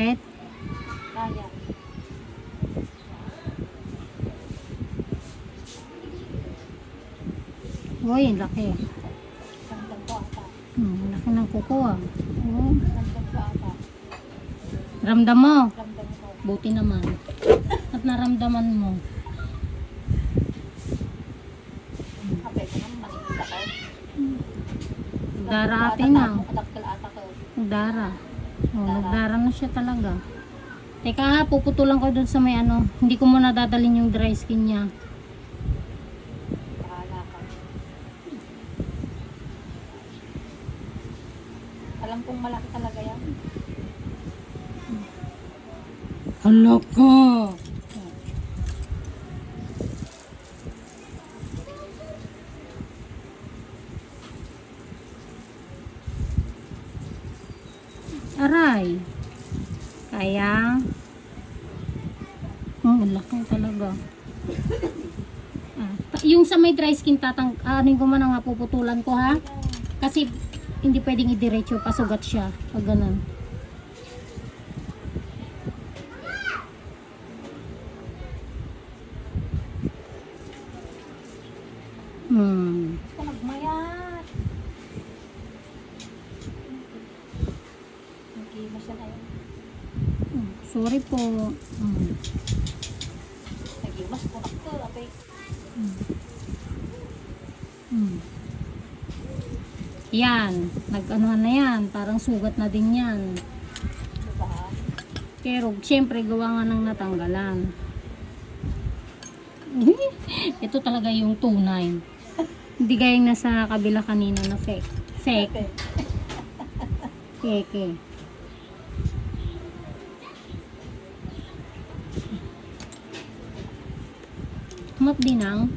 Sakit? Kaya. Uy, ang laki. Hmm, laki ng kuko ah. Oh, ramdam mo. Ramdam ko. Buti naman. At naramdaman mo. Kapag ko naman makikita ko. Dara ate na. Dara. Oh, nagdara na siya talaga. Teka ha, puputulan ko dun sa may ano. Hindi ko muna dadalhin yung dry skin niya. Alam kong malaki talaga yan. Hala ka! Aray. Kaya. Ang laki talaga. Ah, yung sa may dry skin tatang ano ko man nga puputulan ko ha. Kasi hindi pwedeng idiretso pasugat siya pag ganun. Hmm. Nagmayat. Nagkima siya na yun. Hmm, Po. Hmm. Nagimas ko na ko. Abay. Hmm. Yan. Nag-ano na yan. Parang sugat na din yan. Pero, syempre, gawa nga ng natanggalan. Ito talaga yung tunay. Hindi gaya yung nasa kabila kanina na fake. Fake. Okay. Keke. Map din ang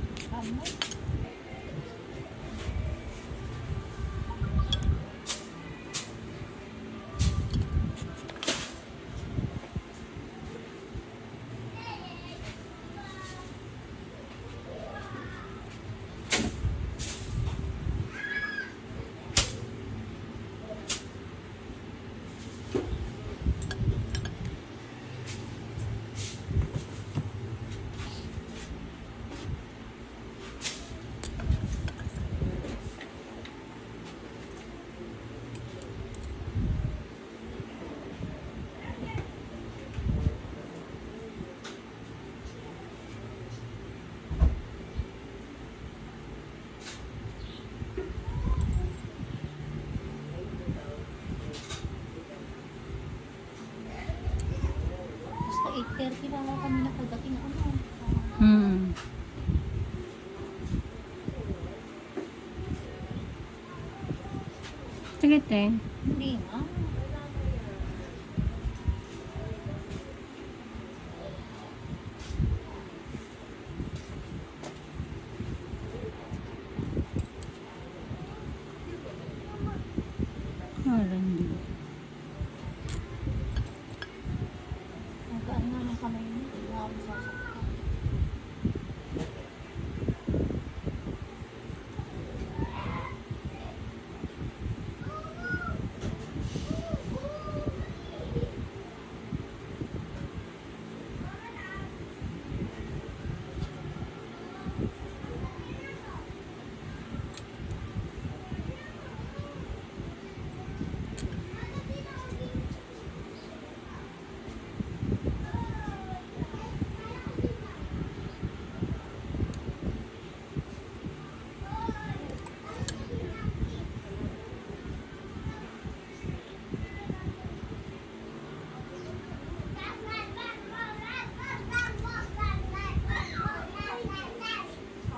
8.30 na lang kami nakadating. Ano? Hmm. Sige, te. Hindi na. Wala, hindi. Nagkaan nga ng kamay niya. Hindi nga ako sasaktan.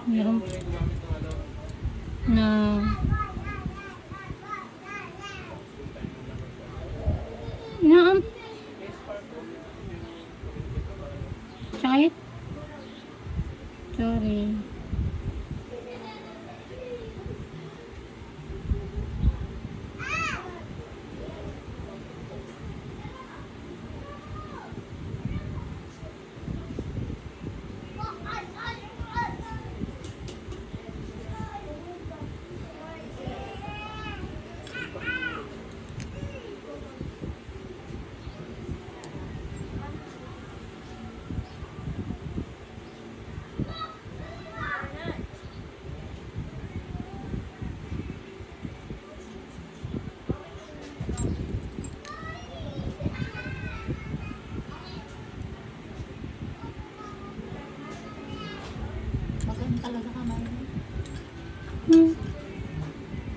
Meron na na Sakit? Sorry.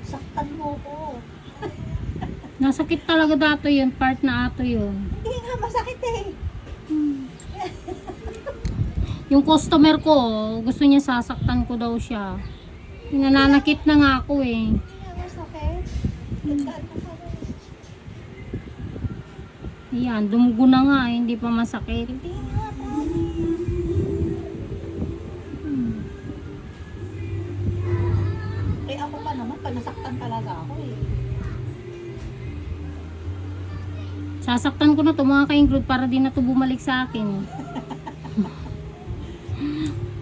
Saktan mo ko. Nasakit talaga dato yun, part na ato yun. Hindi nga masakit eh. Yung customer ko, gusto niya sasaktan ko daw siya. Nananakit na nga ako eh. Hindi nga masakit. Rin. Ayan, dumugo na nga, eh, hindi pa masakit. Hindi nga Sasaktan ko na to mga ka-include para di na to bumalik sa akin.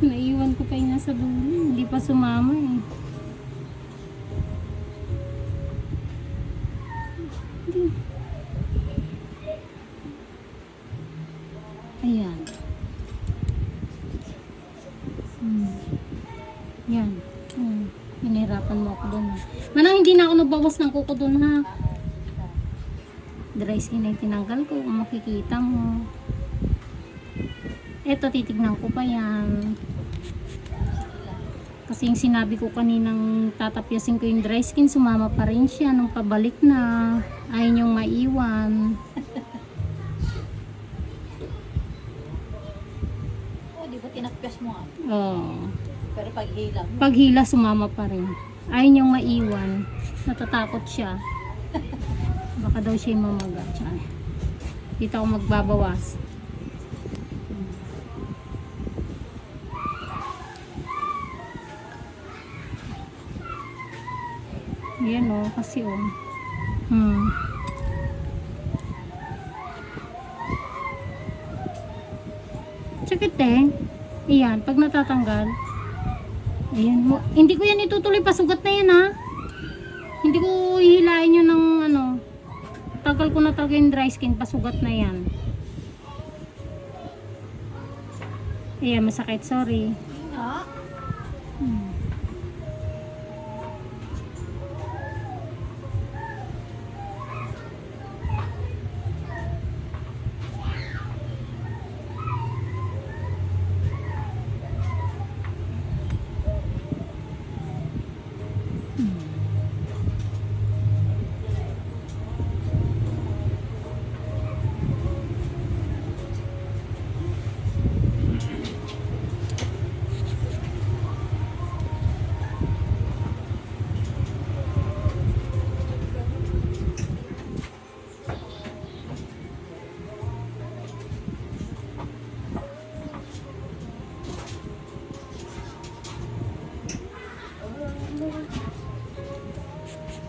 Naiwan ko pa yung nasa dulo. Hindi pa sumama eh. Ayan. Hmm. Yan. Hmm. Pinahirapan mo ako doon. Manang hindi na ako nabawas ng kuko doon ha. Dry skin na yung tinanggal ko. Kung makikita mo. Eto, titignan ko pa yan. Kasi yung sinabi ko kaninang tatapyasin ko yung dry skin, sumama pa rin siya nung pabalik na. Ayaw niyong maiwan. Oh, di ba tinakpas mo nga? Oh. Pero pag hila mo, Paghila, sumama pa rin. Ayaw niyong maiwan. Natatakot siya. Baka daw siya mamaga. Tiyan. Dito ako magbabawas. Yan o, kasi o. Hmm. Sakit eh. Iyan, pag natatanggal. Ayan mo. Hindi ko yan itutuloy pasugat na yan ha. Hindi ko hihilain yun ng. Tagal ko na talaga yung dry skin, pasugat na yan. Ayan, masakit. Sorry. hindi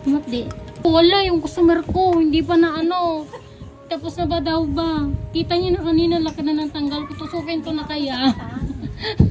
Hindi. Wala yung customer ko. Hindi pa na ano. Tapos na ba daw ba? Kita niyo na kanina laki na ng tanggal ko. Tusukin ko na kaya.